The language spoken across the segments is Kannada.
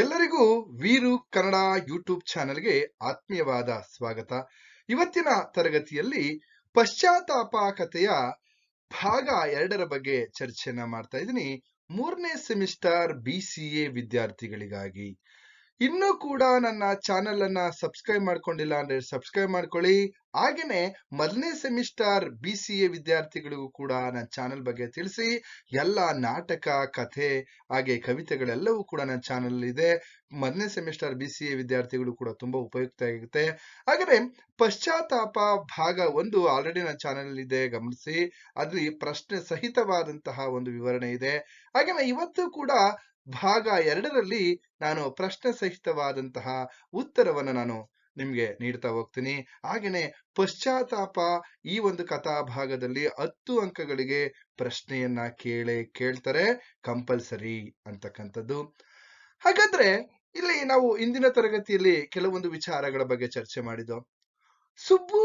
ಎಲ್ಲರಿಗೂ ವೀರು ಕನ್ನಡ ಯೂಟ್ಯೂಬ್ ಚಾನೆಲ್ಗೆ ಆತ್ಮೀಯವಾದ ಸ್ವಾಗತ. ಇವತ್ತಿನ ತರಗತಿಯಲ್ಲಿ ಪಶ್ಚಾತ್ತಾಪ ಕಥೆಯ ಭಾಗ ಎರಡರ ಬಗ್ಗೆ ಚರ್ಚೆಯನ್ನ ಮಾಡ್ತಾ ಇದ್ದೀನಿ. ಮೂರನೇ ಸೆಮಿಸ್ಟರ್ ಬಿ ವಿದ್ಯಾರ್ಥಿಗಳಿಗಾಗಿ. ಇನ್ನೂ ಕೂಡ ನನ್ನ ಚಾನೆಲ್ ಅನ್ನ ಸಬ್ಸ್ಕ್ರೈಬ್ ಮಾಡ್ಕೊಂಡಿಲ್ಲ ಅಂದ್ರೆ ಸಬ್ಸ್ಕ್ರೈಬ್ ಮಾಡ್ಕೊಳ್ಳಿ. ಹಾಗೇನೆ ಮೊದಲನೇ ಸೆಮಿಸ್ಟರ್ ಬಿ ಸಿ ಎ ವಿದ್ಯಾರ್ಥಿಗಳಿಗೂ ಕೂಡ ನನ್ನ ಚಾನೆಲ್ ಬಗ್ಗೆ ತಿಳಿಸಿ, ಎಲ್ಲ ನಾಟಕ, ಕಥೆ, ಹಾಗೆ ಕವಿತೆಗಳೆಲ್ಲವೂ ಕೂಡ ನನ್ನ ಚಾನೆಲ್ ಇದೆ. ಮೊದಲನೇ ಸೆಮಿಸ್ಟರ್ ಬಿ ಸಿ ಎ ವಿದ್ಯಾರ್ಥಿಗಳು ಕೂಡ ತುಂಬಾ ಉಪಯುಕ್ತ ಆಗುತ್ತೆ ಹಾಗೆ ಪಶ್ಚಾತ್ತಾಪ ಭಾಗ ಒಂದು ಆಲ್ರೆಡಿ ನನ್ನ ಚಾನೆಲ್ ಇದೆ, ಗಮನಿಸಿ. ಅದ್ರಲ್ಲಿ ಪ್ರಶ್ನೆ ಸಹಿತವಾದಂತಹ ಒಂದು ವಿವರಣೆ ಇದೆ. ಹಾಗೆ ಇವತ್ತು ಕೂಡ ಭಾಗ ಎರಡರಲ್ಲಿ ನಾನು ಪ್ರಶ್ನೆ ಸಹಿತವಾದಂತಹ ಉತ್ತರವನ್ನು ನಾನು ನಿಮ್ಗೆ ನೀಡ್ತಾ ಹೋಗ್ತೀನಿ. ಹಾಗೇನೆ ಪಶ್ಚಾತ್ತಾಪ ಈ ಒಂದು ಕಥಾಭಾಗದಲ್ಲಿ ಹತ್ತು ಅಂಕಗಳಿಗೆ ಪ್ರಶ್ನೆಯನ್ನ ಕೇಳಿ ಕೇಳ್ತಾರೆ ಕಂಪಲ್ಸರಿ ಅಂತಕ್ಕಂಥದ್ದು. ಹಾಗಾದ್ರೆ ಇಲ್ಲಿ ನಾವು ಇಂದಿನ ತರಗತಿಯಲ್ಲಿ ಕೆಲವೊಂದು ವಿಚಾರಗಳ ಬಗ್ಗೆ ಚರ್ಚೆ ಮಾಡಿದ್ದು. ಸುಬ್ಬು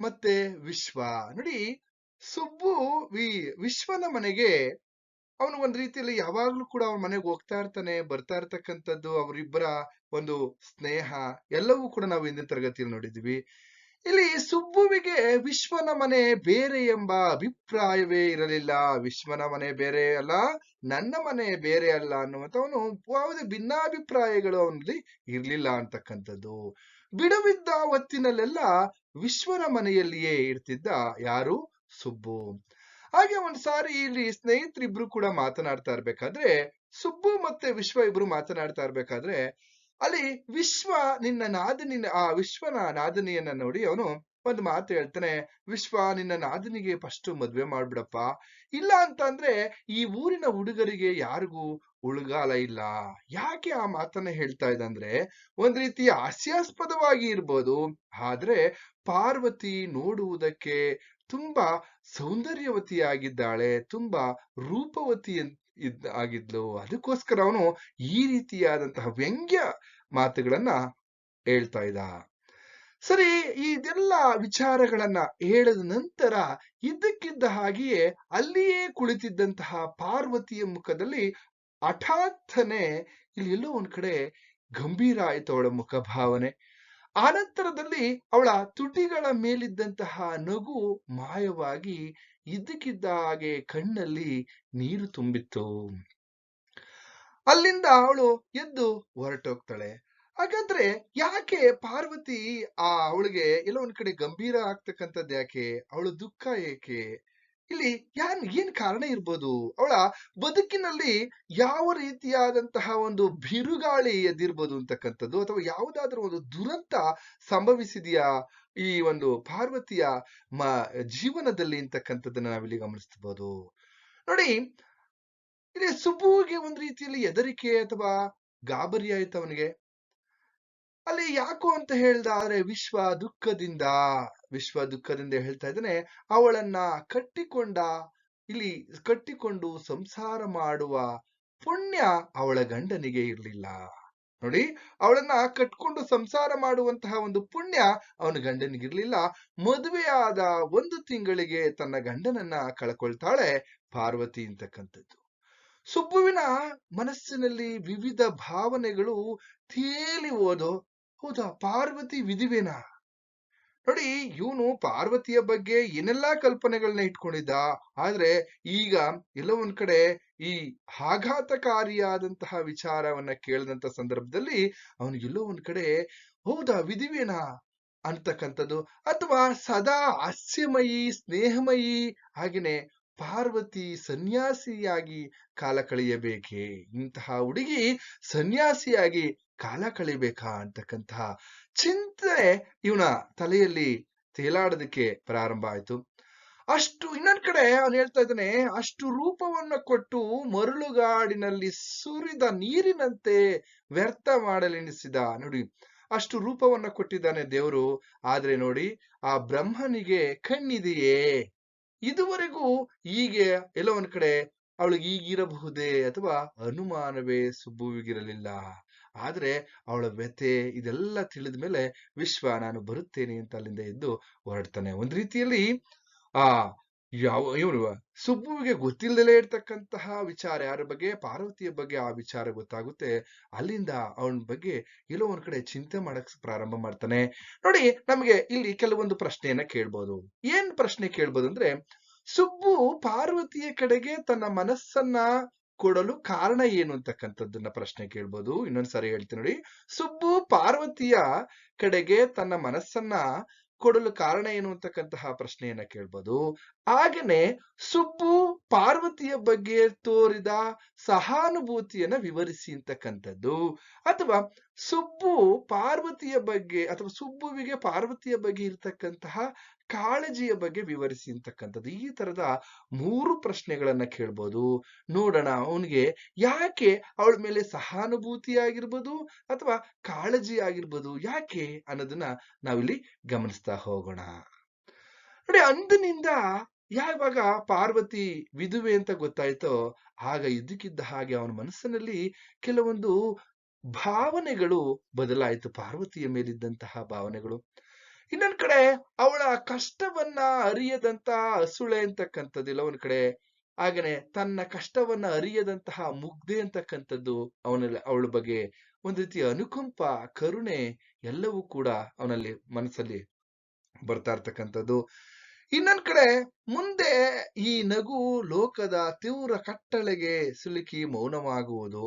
ಮತ್ತೆ ವಿಶ್ವ. ನೋಡಿ ಸುಬ್ಬು ವಿ ವಿಶ್ವನ ಮನೆಗೆ ಅವನು ಒಂದ್ ರೀತಿಯಲ್ಲಿ ಯಾವಾಗ್ಲೂ ಕೂಡ ಅವ್ರ ಮನೆಗೆ ಹೋಗ್ತಾ ಇರ್ತಾನೆ, ಬರ್ತಾ ಇರ್ತಕ್ಕಂಥದ್ದು, ಅವರಿಬ್ಬರ ಒಂದು ಸ್ನೇಹ, ಎಲ್ಲವೂ ಕೂಡ ನಾವು ಹಿಂದಿನ ತರಗತಿಯಲ್ಲಿ ನೋಡಿದ್ವಿ. ಇಲ್ಲಿ ಸುಬ್ಬುವಿಗೆ ವಿಶ್ವನ ಮನೆ ಬೇರೆ ಎಂಬ ಅಭಿಪ್ರಾಯವೇ ಇರಲಿಲ್ಲ. ವಿಶ್ವನ ಮನೆ ಬೇರೆ ಅಲ್ಲ, ನನ್ನ ಮನೆ ಬೇರೆ ಅಲ್ಲ ಅನ್ನುವಂತ ಅವನು ಯಾವುದೇ ಭಿನ್ನಾಭಿಪ್ರಾಯಗಳು ಅವನಲ್ಲಿ ಇರಲಿಲ್ಲ ಅಂತಕ್ಕಂಥದ್ದು. ಬಿಡುವಿದ್ದ ಹೊತ್ತಿನಲ್ಲೆಲ್ಲ ವಿಶ್ವನ ಮನೆಯಲ್ಲಿಯೇ ಇರ್ತಿದ್ದ ಯಾರು? ಸುಬ್ಬು. ಹಾಗೆ ಒಂದ್ ಸಾರಿ ಇಲ್ಲಿ ಸ್ನೇಹಿತರಿಬ್ರು ಕೂಡ ಮಾತನಾಡ್ತಾ ಇರ್ಬೇಕಾದ್ರೆ, ಸುಬ್ಬು ಮತ್ತೆ ವಿಶ್ವ ಇಬ್ರು ಮಾತನಾಡ್ತಾ ಇರ್ಬೇಕಾದ್ರೆ, ಅಲ್ಲಿ ವಿಶ್ವ ನಿನ್ನ ನಾದಿನಿನ ಆ ವಿಶ್ವನ ನಾದಿನಿಯನ್ನ ನೋಡಿ ಅವನು ಒಂದು ಮಾತು ಹೇಳ್ತಾನೆ, ವಿಶ್ವ, ನಿನ್ನ ನಾದಿನಿಗೆ ಫಸ್ಟ್ ಮದ್ವೆ ಮಾಡ್ಬಿಡಪ್ಪ. ಇಲ್ಲ ಅಂತ ಅಂದ್ರೆ ಈ ಊರಿನ ಹುಡುಗರಿಗೆ ಯಾರಿಗೂ ಉಳುಗಾಲ ಇಲ್ಲ. ಯಾಕೆ ಆ ಮಾತನ್ನ ಹೇಳ್ತಾ ಇದ್ದಂದ್ರೆ ಒಂದ್ ರೀತಿ ಹಾಸ್ಯಾಸ್ಪದವಾಗಿ ಇರ್ಬೋದು, ಆದ್ರೆ ಪಾರ್ವತಿ ನೋಡುವುದಕ್ಕೆ ತುಂಬಾ ಸೌಂದರ್ಯವತಿಯಾಗಿದ್ದಾಳೆ, ತುಂಬಾ ರೂಪವತಿ ಆಗಿದ್ಲು. ಅದಕ್ಕೋಸ್ಕರ ಅವನು ಈ ರೀತಿಯಾದಂತಹ ವ್ಯಂಗ್ಯ ಮಾತುಗಳನ್ನ ಹೇಳ್ತಾ ಇದ್ದ. ಸರಿ, ಇದೆಲ್ಲ ವಿಚಾರಗಳನ್ನ ಹೇಳಿದ ನಂತರ ಇದ್ದಕ್ಕಿದ್ದ ಹಾಗೆಯೇ ಅಲ್ಲಿಯೇ ಕುಳಿತಿದ್ದಂತಹ ಪಾರ್ವತಿಯ ಮುಖದಲ್ಲಿ ಹಠಾತ್ತನೆ ಇಲ್ಲಿ ಎಲ್ಲೋ ಒಂದ್ ಕಡೆ ಗಂಭೀರ ಆಯ್ತು ಅವಳ ಮುಖಭಾವನೆ. ಆನಂತರದಲ್ಲಿ ಅವಳ ತುಟಿಗಳ ಮೇಲಿದ್ದಂತಹ ನಗು ಮಾಯವಾಗಿ ಇದ್ದಕ್ಕಿದ್ದ ಹಾಗೆ ಕಣ್ಣಲ್ಲಿ ನೀರು ತುಂಬಿತ್ತು. ಅಲ್ಲಿಂದ ಅವಳು ಎದ್ದು ಹೊರಟೋಗ್ತಾಳೆ. ಹಾಗಾದ್ರೆ ಯಾಕೆ ಪಾರ್ವತಿ ಆ ಅವಳಿಗೆ ಎಲ್ಲ ಒಂದ್ ಕಡೆ ಗಂಭೀರ ಆಗ್ತಕ್ಕಂಥದ್ದು ಯಾಕೆ? ಅವಳ ದುಃಖ ಏಕೆ? ಇಲ್ಲಿ ಯಾನ್, ಏನ್ ಕಾರಣ ಇರ್ಬೋದು? ಅವಳ ಬದುಕಿನಲ್ಲಿ ಯಾವ ರೀತಿಯಾದಂತಹ ಒಂದು ಬಿರುಗಾಳಿ ಎದ್ದಿರ್ಬೋದು ಅಂತಕ್ಕಂಥದ್ದು? ಅಥವಾ ಯಾವುದಾದ್ರೂ ಒಂದು ದುರಂತ ಸಂಭವಿಸಿದೆಯಾ ಈ ಒಂದು ಪಾರ್ವತಿಯ ಮ, ಜೀವನದಲ್ಲಿ ಅಂತಕ್ಕಂಥದ್ದನ್ನ ನಾವಿಲ್ಲಿ ಗಮನಿಸಬಹುದು ನೋಡಿ, ಇಲ್ಲಿ ಸುಬ್ಬುವಿಗೆ ಒಂದ್ ರೀತಿಯಲ್ಲಿ ಹೆದರಿಕೆ ಅಥವಾ ಗಾಬರಿ ಆಯ್ತು ಅವನಿಗೆ. ಅಲ್ಲಿ ಯಾಕೋ ಅಂತ ಹೇಳ್ದ ಆದ್ರೆ ವಿಶ್ವ ದುಃಖದಿಂದ ವಿಶ್ವ ದುಃಖದಿಂದ ಹೇಳ್ತಾ ಇದ್ದಾನೆ, ಅವಳನ್ನ ಕಟ್ಟಿಕೊಂಡ, ಇಲ್ಲಿ ಕಟ್ಟಿಕೊಂಡು ಸಂಸಾರ ಮಾಡುವ ಪುಣ್ಯ ಅವಳ ಗಂಡನಿಗೆ ಇರ್ಲಿಲ್ಲ. ನೋಡಿ, ಅವಳನ್ನ ಕಟ್ಕೊಂಡು ಸಂಸಾರ ಮಾಡುವಂತಹ ಒಂದು ಪುಣ್ಯ ಅವನ ಗಂಡನಿಗಿರ್ಲಿಲ್ಲ ಮದುವೆಯಾದ ಒಂದು ತಿಂಗಳಿಗೆ ತನ್ನ ಗಂಡನನ್ನ ಕಳ್ಕೊಳ್ತಾಳೆ ಪಾರ್ವತಿ ಅಂತಕ್ಕಂಥದ್ದು. ಸುಬ್ಬುವಿನ ಮನಸ್ಸಿನಲ್ಲಿ ವಿವಿಧ ಭಾವನೆಗಳು ತೇಲಿ ಹೋದೋ ಹೌದಾ? ಪಾರ್ವತಿ ವಿಧಿವೇನಾ? ನೋಡಿ, ಇವನು ಪಾರ್ವತಿಯ ಬಗ್ಗೆ ಏನೆಲ್ಲಾ ಕಲ್ಪನೆಗಳನ್ನ ಇಟ್ಕೊಂಡಿದ್ದ, ಆದ್ರೆ ಈಗ ಎಲ್ಲೋ ಒಂದ್ ಕಡೆ ಈ ಆಘಾತಕಾರಿಯಾದಂತಹ ವಿಚಾರವನ್ನ ಕೇಳಿದಂತ ಸಂದರ್ಭದಲ್ಲಿ ಅವನಿಗೆಲ್ಲೋ ಒಂದ್ ಕಡೆ, ಹೌದಾ ವಿಧಿವೇನಾ? ಅಂತಕ್ಕಂಥದ್ದು. ಅಥವಾ ಸದಾ ಹಾಸ್ಯಮಯಿ, ಸ್ನೇಹಮಯಿ, ಹಾಗೇನೆ ಪಾರ್ವತಿ ಸನ್ಯಾಸಿಯಾಗಿ ಕಾಲ ಕಳೆಯಬೇಕೆ? ಇಂತಹ ಹುಡುಗಿ ಸನ್ಯಾಸಿಯಾಗಿ ಕಾಲ ಕಳಿಬೇಕಾ ಅಂತಕ್ಕಂತಹ ಚಿಂತನೆ ಇವನ ತಲೆಯಲ್ಲಿ ತೇಲಾಡೋದಕ್ಕೆ ಪ್ರಾರಂಭ ಆಯ್ತು. ಅಷ್ಟು ಇನ್ನೊಂದ್ ಕಡೆ ಅವನು ಹೇಳ್ತಾ ಇದ್ದಾನೆ, ಅಷ್ಟು ರೂಪವನ್ನು ಕೊಟ್ಟು ಮರಳುಗಾಡಿನಲ್ಲಿ ಸುರಿದ ನೀರಿನಂತೆ ವ್ಯರ್ಥ ಮಾಡಲೆನಿಸಿದ ನೋಡಿ, ಅಷ್ಟು ರೂಪವನ್ನ ಕೊಟ್ಟಿದ್ದಾನೆ ದೇವರು. ಆದ್ರೆ ನೋಡಿ, ಆ ಬ್ರಹ್ಮನಿಗೆ ಕಣ್ಣಿದೆಯೇ? ಇದುವರೆಗೂ ಹೀಗೆ ಎಲ್ಲೋ ಒಂದ್ ಕಡೆ ಅವಳಿಗೆ ಈಗಿರಬಹುದೇ ಅಥವಾ ಅನುಮಾನವೇ ಸುಬ್ಬುವಿಗಿರಲಿಲ್ಲ. ಆದ್ರೆ ಅವಳ ವ್ಯಥೆ ಇದೆಲ್ಲ ತಿಳಿದ ಮೇಲೆ ವಿಶ್ವ ನಾನು ಬರುತ್ತೇನೆ ಅಂತ ಅಲ್ಲಿಂದ ಎದ್ದು ಹೊರಡ್ತಾನೆ. ಒಂದ್ ರೀತಿಯಲ್ಲಿ ಆ ಯಾವ, ಇವರು ಸುಬ್ಬುವಿಗೆ ಗೊತ್ತಿಲ್ಲದಲೇ ಇರ್ತಕ್ಕಂತಹ ವಿಚಾರ, ಯಾರ ಬಗ್ಗೆ, ಪಾರ್ವತಿಯ ಬಗ್ಗೆ ಆ ವಿಚಾರ ಗೊತ್ತಾಗುತ್ತೆ. ಅಲ್ಲಿಂದ ಅವನ ಬಗ್ಗೆ ಎಲ್ಲೋ ಒಂದ್ ಕಡೆ ಚಿಂತೆ ಮಾಡಕ್ ಪ್ರಾರಂಭ ಮಾಡ್ತಾನೆ. ನೋಡಿ, ನಮಗೆ ಇಲ್ಲಿ ಕೆಲವೊಂದು ಪ್ರಶ್ನೆಯನ್ನ ಕೇಳ್ಬೋದು. ಏನ್ ಪ್ರಶ್ನೆ ಕೇಳ್ಬೋದು ಅಂದ್ರೆ ಸುಬ್ಬು ಪಾರ್ವತಿಯ ಕಡೆಗೆ ತನ್ನ ಮನಸ್ಸನ್ನ ಕೊಡಲು ಕಾರಣ ಏನು ಅಂತಕ್ಕಂಥದ್ದನ್ನ ಪ್ರಶ್ನೆ ಕೇಳ್ಬೋದು. ಇನ್ನೊಂದ್ಸಾರಿ ಹೇಳ್ತೀನಿ ನೋಡಿ. ಸುಬ್ಬು ಪಾರ್ವತಿಯ ಕಡೆಗೆ ತನ್ನ ಮನಸ್ಸನ್ನ ಕೊಡಲು ಕಾರಣ ಏನು ಅಂತಕ್ಕಂತಹ ಪ್ರಶ್ನೆಯನ್ನ ಕೇಳ್ಬೋದು. ಹಾಗೇನೆ ಸುಬ್ಬು ಪಾರ್ವತಿಯ ಬಗ್ಗೆ ತೋರಿದ ಸಹಾನುಭೂತಿಯನ್ನ ವಿವರಿಸಿ ಅಂತಕ್ಕಂಥದ್ದು. ಅಥವಾ ಸುಬ್ಬು ಪಾರ್ವತಿಯ ಬಗ್ಗೆ ಅಥವಾ ಸುಬ್ಬುವಿಗೆ ಪಾರ್ವತಿಯ ಬಗ್ಗೆ ಇರತಕ್ಕಂತಹ ಕಾಳಜಿಯ ಬಗ್ಗೆ ವಿವರಿಸಿ ಅಂತಕ್ಕಂಥದ್ದು. ಈ ತರದ ಮೂರು ಪ್ರಶ್ನೆಗಳನ್ನ ಕೇಳ್ಬೋದು. ನೋಡೋಣ, ಅವನಿಗೆ ಯಾಕೆ ಅವಳ ಮೇಲೆ ಸಹಾನುಭೂತಿ ಆಗಿರ್ಬೋದು ಅಥವಾ ಕಾಳಜಿ ಆಗಿರ್ಬೋದು? ಯಾಕೆ ಅನ್ನೋದನ್ನ ನಾವಿಲ್ಲಿ ಗಮನಿಸ್ತಾ ಹೋಗೋಣ. ನೋಡಿ, ಅಂದಿನಿಂದ ಯಾವಾಗ ಪಾರ್ವತಿ ವಿಧುವೆ ಅಂತ ಗೊತ್ತಾಯ್ತೋ ಆಗ ಇದ್ದಕ್ಕಿದ್ದ ಹಾಗೆ ಅವನ ಮನಸ್ಸಿನಲ್ಲಿ ಕೆಲವೊಂದು ಭಾವನೆಗಳು ಬದಲಾಯಿತು ಪಾರ್ವತಿಯ ಮೇಲಿದ್ದಂತಹ ಭಾವನೆಗಳು. ಇನ್ನೊಂದ್ ಕಡೆ ಅವಳ ಕಷ್ಟವನ್ನ ಅರಿಯದಂತಹ ಹಸುಳೆ ಅಂತಕ್ಕಂಥದ್ದಿಲ್ಲ, ಒಂದ್ ಕಡೆ ಹಾಗೇನೆ ತನ್ನ ಕಷ್ಟವನ್ನ ಅರಿಯದಂತಹ ಮುಗ್ಧೆ ಅಂತಕ್ಕಂಥದ್ದು ಅವನಲ್ಲಿ, ಅವಳ ಬಗ್ಗೆ ಒಂದ್ ರೀತಿಯ ಅನುಕಂಪ, ಕರುಣೆ ಎಲ್ಲವೂ ಕೂಡ ಅವನಲ್ಲಿ ಮನಸ್ಸಲ್ಲಿ ಬರ್ತಾ ಇರ್ತಕ್ಕಂಥದ್ದು. ಇನ್ನೊಂದ್ ಕಡೆ ಮುಂದೆ ಈ ನಗು ಲೋಕದ ತೀವ್ರ ಕಟ್ಟಳೆಗೆ ಸಿಲುಕಿ ಮೌನವಾಗುವುದು.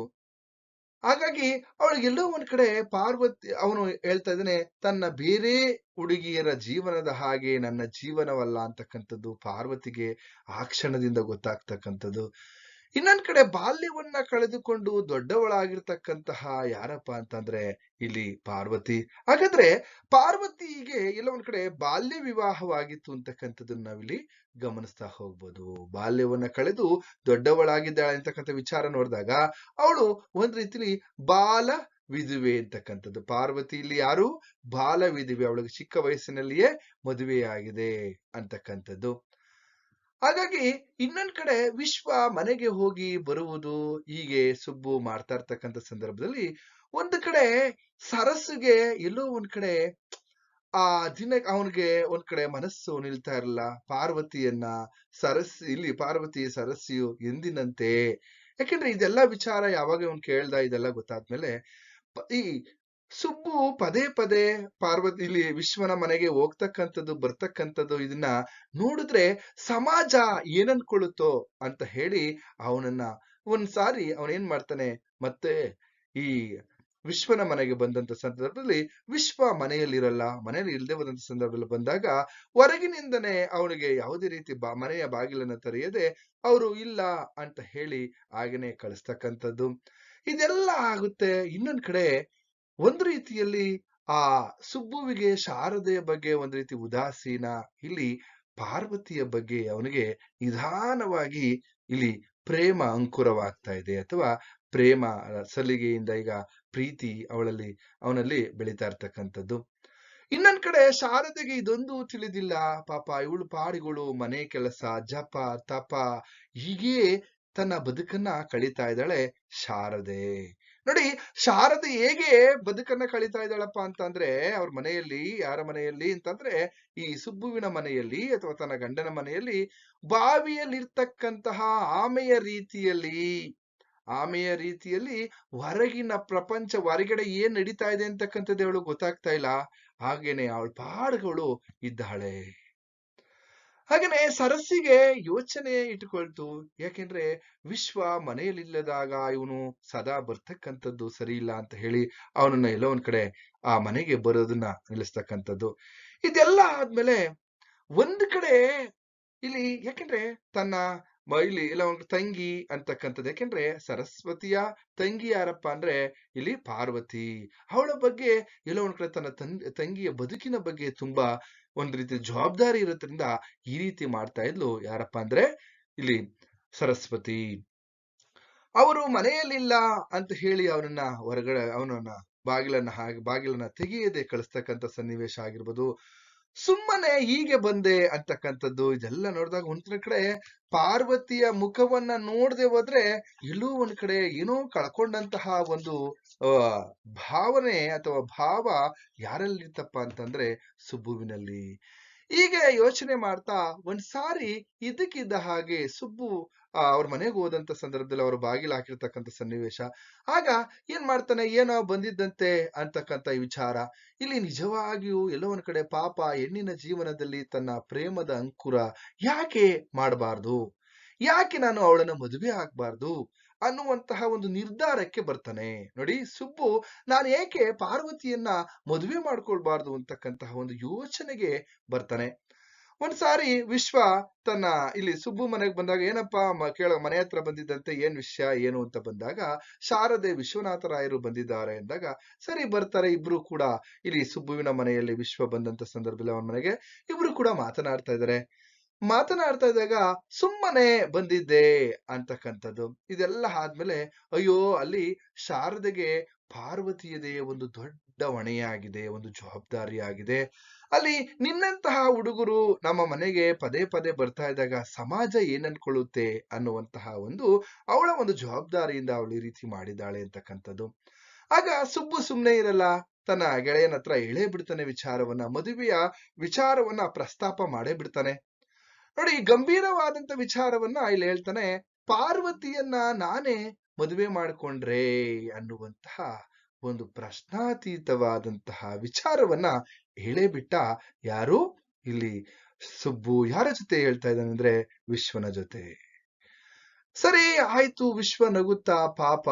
ಹಾಗಾಗಿ ಅವಳಿಗೆಲ್ಲೋ ಒಂದ್ ಕಡೆ ಪಾರ್ವತಿ, ಅವನು ಹೇಳ್ತಾ ಇದ್ದಾನೆ, ತನ್ನ ಬೇರೆ ಹುಡುಗಿಯರ ಜೀವನದ ಹಾಗೆ ನನ್ನ ಜೀವನವಲ್ಲ ಅಂತಕ್ಕಂಥದ್ದು ಪಾರ್ವತಿಗೆ ಆ ಕ್ಷಣದಿಂದ ಗೊತ್ತಾಗ್ತಕ್ಕಂಥದ್ದು. ಇನ್ನೊಂದ್ ಕಡೆ ಬಾಲ್ಯವನ್ನ ಕಳೆದುಕೊಂಡು ದೊಡ್ಡವಳಾಗಿರ್ತಕ್ಕಂತಹ ಯಾರಪ್ಪ ಅಂತಂದ್ರೆ ಇಲ್ಲಿ ಪಾರ್ವತಿ. ಹಾಗಾದ್ರೆ ಪಾರ್ವತಿಗೆ ಎಲ್ಲ ಒಂದ್ ಕಡೆ ಬಾಲ್ಯ ವಿವಾಹವಾಗಿತ್ತು ಅಂತಕ್ಕಂಥದ್ದನ್ನ ನಾವಿಲ್ಲಿ ಗಮನಿಸ್ತಾ ಹೋಗ್ಬೋದು. ಬಾಲ್ಯವನ್ನ ಕಳೆದು ದೊಡ್ಡವಳಾಗಿದ್ದಾಳೆ ಅಂತಕ್ಕಂಥ ವಿಚಾರ ನೋಡಿದಾಗ ಅವಳು ಒಂದ್ ರೀತಿಲಿ ಬಾಲ ವಿಧುವೆ ಅಂತಕ್ಕಂಥದ್ದು. ಪಾರ್ವತಿ ಇಲ್ಲಿ ಯಾರು? ಬಾಲ ವಿಧುವೆ. ಅವಳಿಗೆ ಚಿಕ್ಕ ವಯಸ್ಸಿನಲ್ಲಿಯೇ ಮದುವೆಯಾಗಿದೆ ಅಂತಕ್ಕಂಥದ್ದು. ಹಾಗಾಗಿ ಇನ್ನೊಂದ್ ಕಡೆ ವಿಶ್ವ ಮನೆಗೆ ಹೋಗಿ ಬರುವುದು ಹೀಗೆ ಸುಬ್ಬು ಮಾಡ್ತಾ ಇರ್ತಕ್ಕಂಥ ಸಂದರ್ಭದಲ್ಲಿ ಒಂದು ಕಡೆ ಸರಸ್ಸುಗೆ ಎಲ್ಲೋ ಒಂದ್ ಕಡೆ ಆ ದಿನ ಅವನಿಗೆ ಒಂದ್ ಕಡೆ ಮನಸ್ಸು ನಿಲ್ತಾ ಇರಲ್ಲ. ಪಾರ್ವತಿಯನ್ನ ಸರಸ್ ಇಲ್ಲಿ ಪಾರ್ವತಿ ಸರಸ್ಸಿಯು ಎಂದಿನಂತೆ? ಯಾಕೆಂದ್ರೆ ಇದೆಲ್ಲ ವಿಚಾರ ಯಾವಾಗ ಅವನ್ ಕೇಳ್ದ ಇದೆಲ್ಲ ಗೊತ್ತಾದ್ಮೇಲೆ ಈ ಸುಬ್ಬು ಪದೇ ಪದೇ ಪಾರ್ವತಿ ಇಲ್ಲಿ ವಿಶ್ವನ ಮನೆಗೆ ಹೋಗ್ತಕ್ಕಂಥದ್ದು, ಬರ್ತಕ್ಕಂಥದ್ದು ಇದನ್ನ ನೋಡಿದ್ರೆ ಸಮಾಜ ಏನನ್ಕೊಳ್ಳುತ್ತೋ ಅಂತ ಹೇಳಿ ಅವನನ್ನ ಒಂದ್ ಸಾರಿ ಅವನ್ ಏನ್ ಮಾಡ್ತಾನೆ, ಮತ್ತೆ ಈ ವಿಶ್ವನ ಮನೆಗೆ ಬಂದಂತ ಸಂದರ್ಭದಲ್ಲಿ ವಿಶ್ವ ಮನೆಯಲ್ಲಿರಲ್ಲ, ಮನೆಯಲ್ಲಿ ಇಲ್ಲದೆ ಬಂದಂತ ಸಂದರ್ಭದಲ್ಲಿ ಬಂದಾಗ ಹೊರಗಿನಿಂದನೇ ಅವನಿಗೆ ಯಾವುದೇ ರೀತಿ ಬಾ, ಮನೆಯ ಬಾಗಿಲನ್ನ ತೆರೆಯದೆ ಅವರು ಇಲ್ಲ ಅಂತ ಹೇಳಿ ಹಾಗೇನೆ ಕಳಿಸ್ತಕ್ಕಂಥದ್ದು. ಇದೆಲ್ಲ ಆಗುತ್ತೆ ಇನ್ನೊಂದ್ ಕಡೆ ಒಂದು ರೀತಿಯಲ್ಲಿ ಆ ಸುಬ್ಬುವಿಗೆ ಶಾರದೆಯ ಬಗ್ಗೆ ಒಂದು ರೀತಿ ಉದಾಸೀನ, ಇಲ್ಲಿ ಪಾರ್ವತಿಯ ಬಗ್ಗೆ ಅವನಿಗೆ ನಿಧಾನವಾಗಿ ಇಲ್ಲಿ ಪ್ರೇಮ ಅಂಕುರವಾಗ್ತಾ ಇದೆ ಅಥವಾ ಪ್ರೇಮ ಸಲಿಗೆಯಿಂದ ಈಗ ಪ್ರೀತಿ ಅವಳಲ್ಲಿ, ಅವನಲ್ಲಿ ಬೆಳೀತಾ ಇರ್ತಕ್ಕಂಥದ್ದು. ಇನ್ನೊಂದ್ ಕಡೆ ಶಾರದೆಗೆ ಇದೊಂದು ತಿಳಿದಿಲ್ಲ. ಪಾಪ ಇವಳು ಪಾಡಿಗಳು, ಮನೆ ಕೆಲಸ, ಜಪ, ತಪ, ಹೀಗೆ ತನ್ನ ಬದುಕನ್ನ ಕಳೀತಾ ಇದ್ದಾಳೆ ಶಾರದೆ. ನೋಡಿ, ಶಾರದೆ ಹೇಗೆ ಬದುಕನ್ನ ಕಳೀತಾ ಇದ್ದಾಳಪ್ಪ ಅಂತಂದ್ರೆ, ಅವ್ರ ಮನೆಯಲ್ಲಿ, ಯಾರ ಮನೆಯಲ್ಲಿ ಅಂತಂದ್ರೆ, ಈ ಸುಬ್ಬುವಿನ ಮನೆಯಲ್ಲಿ ಅಥವಾ ತನ್ನ ಗಂಡನ ಮನೆಯಲ್ಲಿ ಬಾವಿಯಲ್ಲಿರ್ತಕ್ಕಂತಹ ಆಮೆಯ ರೀತಿಯಲ್ಲಿ ಆಮೆಯ ರೀತಿಯಲ್ಲಿ ಹೊರಗಿನ ಪ್ರಪಂಚ, ಹೊರಗಡೆ ಏನ್ ನಡೀತಾ ಇದೆ ಅಂತಕ್ಕಂಥದ್ದು ಅವಳು ಗೊತ್ತಾಗ್ತಾ ಇಲ್ಲ. ಹಾಗೇನೆ ಅವಳ ಪಾಡುಗಳು ಇದ್ದಾಳೆ. ಹಾಗೇನೆ ಸರಸ್ಸಿಗೆ ಯೋಚನೆ ಇಟ್ಟುಕೊಳ್ತು. ಯಾಕೆಂದ್ರೆ ವಿಶ್ವ ಮನೆಯಲ್ಲಿಲ್ಲದಾಗ ಇವನು ಸದಾ ಬರ್ತಕ್ಕಂಥದ್ದು ಸರಿ ಇಲ್ಲ ಅಂತ ಹೇಳಿ ಅವನನ್ನ ಎಲ್ಲೋ ಒಂದ್ ಕಡೆ ಆ ಮನೆಗೆ ಬರೋದನ್ನ ನಿಲ್ಲಿಸ್ತಕ್ಕಂಥದ್ದು. ಇದೆಲ್ಲ ಆದ್ಮೇಲೆ ಒಂದ್ ಕಡೆ ಇಲ್ಲಿ ಯಾಕೆಂದ್ರೆ ತನ್ನ ಇಲ್ಲಿ ಎಲ್ಲ ಒಂದು ತಂಗಿ ಅಂತಕ್ಕಂಥದ್ದು. ಯಾಕೆಂದ್ರೆ ಸರಸ್ವತಿಯ ತಂಗಿ ಯಾರಪ್ಪ ಅಂದ್ರೆ ಇಲ್ಲಿ ಪಾರ್ವತಿ. ಅವಳ ಬಗ್ಗೆ ಎಲ್ಲ ಒಂದ್ ಕಡೆ ತನ್ನ ತನ್ ತಂಗಿಯ ಬದುಕಿನ ಬಗ್ಗೆ ತುಂಬಾ ಒಂದ್ ರೀತಿ ಜವಾಬ್ದಾರಿ ಇರೋದ್ರಿಂದ ಈ ರೀತಿ ಮಾಡ್ತಾ ಇದ್ಲು ಯಾರಪ್ಪ ಅಂದ್ರೆ ಇಲ್ಲಿ ಸರಸ್ವತಿ. ಅವರು ಮನೆಯಲ್ಲಿಲ್ಲ ಅಂತ ಹೇಳಿ ಅವನನ್ನ ಹೊರಗಡೆ, ಅವನನ್ನ ಬಾಗಿಲನ್ನ ಹಾಗೆ, ಬಾಗಿಲನ್ನ ತೆಗೆಯದೆ ಕಳಿಸ್ತಕ್ಕಂಥ ಸನ್ನಿವೇಶ ಆಗಿರ್ಬೋದು. ಸುಮ್ಮನೆ ಹೀಗೆ ಬಂದೆ ಅಂತಕ್ಕಂಥದ್ದು. ಇದೆಲ್ಲ ನೋಡಿದಾಗ ಒಂದ್ರ ಕಡೆ ಪಾರ್ವತಿಯ ಮುಖವನ್ನ ನೋಡದೆ ಹೋದ್ರೆ ಇಲ್ಲೂ ಒಂದ್ ಕಡೆ ಏನೋ ಕಳ್ಕೊಂಡಂತಹ ಒಂದು ಭಾವನೆ ಅಥವಾ ಭಾವ ಯಾರಲ್ಲಿರ್ತಪ್ಪ ಅಂತಂದ್ರೆ ಸುಬ್ಬುವಿನಲ್ಲಿ. ಹೀಗೆ ಯೋಚನೆ ಮಾಡ್ತಾ ಒಂದ್ಸಾರಿ ಇದಕ್ಕಿದ್ದ ಹಾಗೆ ಸುಬ್ಬು ಅವ್ರ ಮನೆಗೆ ಹೋದಂತ ಸಂದರ್ಭದಲ್ಲಿ ಅವ್ರ ಬಾಗಿಲು ಹಾಕಿರ್ತಕ್ಕಂಥ ಸನ್ನಿವೇಶ. ಆಗ ಏನ್ ಮಾಡ್ತಾನೆ? ಏನೋ ಬಂದಿದ್ದಂತೆ ಈ ವಿಚಾರ. ಇಲ್ಲಿ ನಿಜವಾಗಿಯೂ ಎಲ್ಲೋ ಒಂದ್ ಕಡೆ ಪಾಪ ಹೆಣ್ಣಿನ ಜೀವನದಲ್ಲಿ ತನ್ನ ಪ್ರೇಮದ ಅಂಕುರ ಯಾಕೆ ಮಾಡಬಾರ್ದು? ಯಾಕೆ ನಾನು ಅವಳನ್ನ ಮದುವೆ ಆಗ್ಬಾರ್ದು? ಅನ್ನುವಂತಹ ಒಂದು ನಿರ್ಧಾರಕ್ಕೆ ಬರ್ತಾನೆ. ನೋಡಿ, ಸುಬ್ಬು, ನಾನು ಏಕೆ ಪಾರ್ವತಿಯನ್ನ ಮದುವೆ ಮಾಡ್ಕೊಳ್ಬಾರ್ದು ಅಂತಕ್ಕಂತಹ ಒಂದು ಯೋಚನೆಗೆ ಬರ್ತಾನೆ. ಒಂದ್ಸಾರಿ ವಿಶ್ವ ತನ್ನ ಇಲ್ಲಿ ಸುಬ್ಬು ಮನೆಗೆ ಬಂದಾಗ ಏನಪ್ಪಾ ಕೇಳ ಮನೆ ಹತ್ರ ಬಂದಿದ್ದಂತೆ ಏನ್ ವಿಷಯ, ಏನು ಅಂತ ಬಂದಾಗ ಶಾರದೆ ವಿಶ್ವನಾಥರಾಯರು ಬಂದಿದ್ದಾರೆ ಎಂದಾಗ ಸರಿ ಬರ್ತಾರೆ, ಇಬ್ರು ಕೂಡ ಇಲ್ಲಿ ಸುಬ್ಬುವಿನ ಮನೆಯಲ್ಲಿ ವಿಶ್ವ ಬಂದಂತ ಸಂದರ್ಭದಲ್ಲಿ ಅವನ ಮನೆಗೆ ಇಬ್ರು ಕೂಡ ಮಾತನಾಡ್ತಾ ಇದ್ದಾರೆ. ಮಾತನಾಡ್ತಾ ಇದ್ದಾಗ, ಸುಮ್ಮನೆ ಬಂದಿದ್ದೆ ಅಂತಕ್ಕಂಥದ್ದು. ಇದೆಲ್ಲ ಆದ್ಮೇಲೆ, ಅಯ್ಯೋ, ಅಲ್ಲಿ ಶಾರದೆಗೆ ಪಾರ್ವತಿಯದೇ ಒಂದು ದೊಡ್ಡ ಹೊಣೆಯಾಗಿದೆ, ಒಂದು ಜವಾಬ್ದಾರಿ ಆಗಿದೆ ಅಲ್ಲಿ ನಿನ್ನಂತಹ ಹುಡುಗರು ನಮ್ಮ ಮನೆಗೆ ಪದೇ ಪದೇ ಬರ್ತಾ ಇದ್ದಾಗ ಸಮಾಜ ಏನನ್ಕೊಳ್ಳುತ್ತೆ ಅನ್ನುವಂತಹ ಒಂದು, ಅವಳ ಒಂದು ಜವಾಬ್ದಾರಿಯಿಂದ ಅವಳು ಈ ರೀತಿ ಮಾಡಿದ್ದಾಳೆ ಅಂತಕ್ಕಂಥದ್ದು. ಆಗ ಸುಬ್ಬು ಸುಮ್ಮನೆ ಇರಲ್ಲ, ತನ್ನ ಗೆಳೆಯನ ಹತ್ರ ಹೇಳೇ ಬಿಡ್ತಾನೆ ವಿಚಾರವನ್ನ, ಮದುವೆಯ ವಿಚಾರವನ್ನ ಪ್ರಸ್ತಾಪ ಮಾಡೇ ಬಿಡ್ತಾನೆ. ನೋಡಿ, ಗಂಭೀರವಾದಂತ ವಿಚಾರವನ್ನ ಇಲ್ಲಿ ಹೇಳ್ತಾನೆ, ಪಾರ್ವತಿಯನ್ನ ನಾನೇ ಮದುವೆ ಮಾಡ್ಕೊಂಡ್ರೆ ಅನ್ನುವಂತಹ ಒಂದು ಪ್ರಶ್ನಾತೀತವಾದಂತಹ ವಿಚಾರವನ್ನ ಹೇಳೇ ಬಿಟ್ಟ ಯಾರು? ಇಲ್ಲಿ ಸುಬ್ಬು ಯಾರ ಜೊತೆ ಹೇಳ್ತಾ ಇದ್ದಾನೆ ಅಂದ್ರೆ ವಿಶ್ವನ ಜೊತೆ. ಸರಿ, ಆಯ್ತು, ವಿಶ್ವ ನಗುತ್ತಾ ಪಾಪ.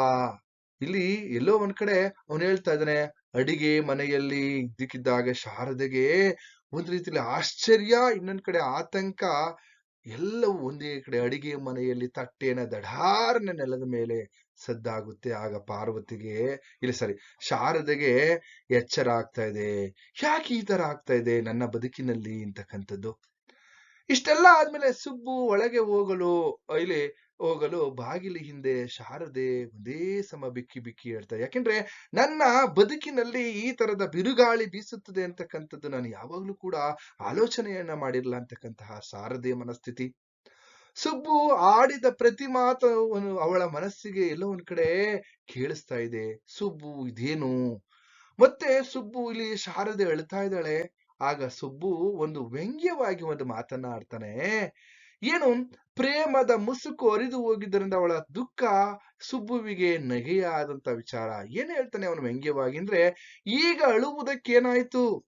ಇಲ್ಲಿ ಎಲ್ಲೋ ಒಂದ್ ಕಡೆ ಅವನು ಹೇಳ್ತಾ ಇದ್ದಾನೆ, ಅಡಿಗೆ ಮನೆಯಲ್ಲಿ ಇದ್ದಕ್ಕಿದ್ದಾಗ ಶಾರದೆಗೆ ಒಂದ್ ರೀತಿಲಿ ಆಶ್ಚರ್ಯ, ಇನ್ನೊಂದ್ ಕಡೆ ಆತಂಕ. ಎಲ್ಲವೂ ಒಂದೇ ಕಡೆ ಅಡಿಗೆ ಮನೆಯಲ್ಲಿ ತಟ್ಟೆನ ದಡಾರನ ನೆಲದ ಮೇಲೆ ಸದ್ದಾಗುತ್ತೆ. ಆಗ ಪಾರ್ವತಿಗೆ, ಇಲ್ಲ ಸರಿ ಶಾರದೆಗೆ ಎಚ್ಚರ ಆಗ್ತಾ ಇದೆ. ಯಾಕೆ ಈ ತರ ಆಗ್ತಾ ಇದೆ ನನ್ನ ಬದುಕಿನಲ್ಲಿ ಅಂತಕ್ಕಂಥದ್ದು. ಇಷ್ಟೆಲ್ಲ ಆದ್ಮೇಲೆ ಸುಬ್ಬು ಒಳಗೆ ಹೋಗಲು, ಇಲ್ಲಿ ಹೋಗಲು ಬಾಗಿಲು ಹಿಂದೆ ಶಾರದೆ ಒಂದೇ ಸಮ ಬಿಕ್ಕಿ ಬಿಕ್ಕಿ ಹೇಳ್ತಾರೆ ಯಾಕೆಂದ್ರೆ ನನ್ನ ಬದುಕಿನಲ್ಲಿ ಈ ತರದ ಬಿರುಗಾಳಿ ಬೀಸುತ್ತದೆ ಅಂತಕ್ಕಂಥದ್ದು ನಾನು ಯಾವಾಗ್ಲೂ ಕೂಡ ಆಲೋಚನೆಯನ್ನ ಮಾಡಿರಲ್ಲ ಅಂತಕ್ಕಂತಹ ಶಾರದೆ ಮನಸ್ಥಿತಿ. ಸುಬ್ಬು ಆಡಿದ ಪ್ರತಿ ಮಾತು ಅವಳ ಮನಸ್ಸಿಗೆ ಎಲ್ಲೋ ಒಂದ್ ಕಡೆ ಕೇಳಿಸ್ತಾ ಇದೆ, ಸುಬ್ಬು ಇದೇನು? ಮತ್ತೆ ಸುಬ್ಬು ಇಲ್ಲಿ ಶಾರದೆ ಅಳ್ತಾ ಇದ್ದಾಳೆ, ಆಗ ಸುಬ್ಬು ಒಂದು ವ್ಯಂಗ್ಯವಾಗಿ ಒಂದು ಮಾತನ್ನ ಆಡ್ತಾನೆ ಏನು? ಪ್ರೇಮದ ಮುಸುಕು ಅರಿದು ಹೋಗಿದ್ದರಿಂದ ಅವಳ ದುಃಖ ಸುಬ್ಬುವಿಗೆ ನಗೆಯಾದಂತ ವಿಚಾರ. ಏನ್ ಹೇಳ್ತಾನೆ ಅವನು ವ್ಯಂಗ್ಯವಾಗಿ? ಅಂದ್ರೆ, ಈಗ ಅಳುವುದಕ್ಕೇನಾಯ್ತು?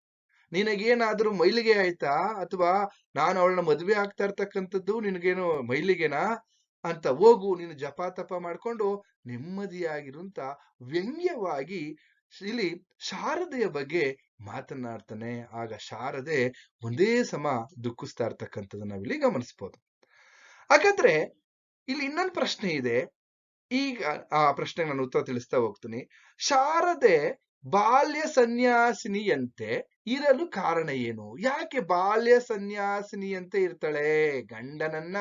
ನಿನಗೇನಾದ್ರೂ ಮೈಲಿಗೆ ಆಯ್ತಾ? ಅಥವಾ ನಾನು ಅವಳನ್ನ ಮದ್ವೆ ಆಗ್ತಾ ಇರ್ತಕ್ಕಂಥದ್ದು ನಿನಗೇನು ಮೈಲಿಗೆನಾ? ಅಂತ ಹೋಗು, ನೀನು ಜಪ ತಪ ಮಾಡ್ಕೊಂಡು ನೆಮ್ಮದಿಯಾಗಿರುವಂತ ವ್ಯಂಗ್ಯವಾಗಿ ಇಲ್ಲಿ ಶಾರದೆಯ ಬಗ್ಗೆ ಮಾತನಾಡ್ತಾನೆ, ಆಗ ಶಾರದೆ ಒಂದೇ ಸಮ ದುಃಖಿಸ್ತಾ ಇರ್ತಕ್ಕಂಥದ್ದು ನಾವಿಲ್ಲಿ ಗಮನಿಸ್ಬೋದು. ಹಾಗಾದ್ರೆ ಇಲ್ಲಿ ಇನ್ನೊಂದು ಪ್ರಶ್ನೆ ಇದೆ. ಈಗ ಆ ಪ್ರಶ್ನೆಗೆ ನಾನು ಉತ್ತರ ತಿಳಿಸ್ತಾ ಹೋಗ್ತೀನಿ. ಶಾರದೆ ಬಾಲ್ಯ ಸನ್ಯಾಸಿನಿಯಂತೆ ಇರಲು ಕಾರಣ ಏನು? ಯಾಕೆ ಬಾಲ್ಯ ಸನ್ಯಾಸಿನಿಯಂತೆ ಇರ್ತಾಳೆ? ಗಂಡನನ್ನ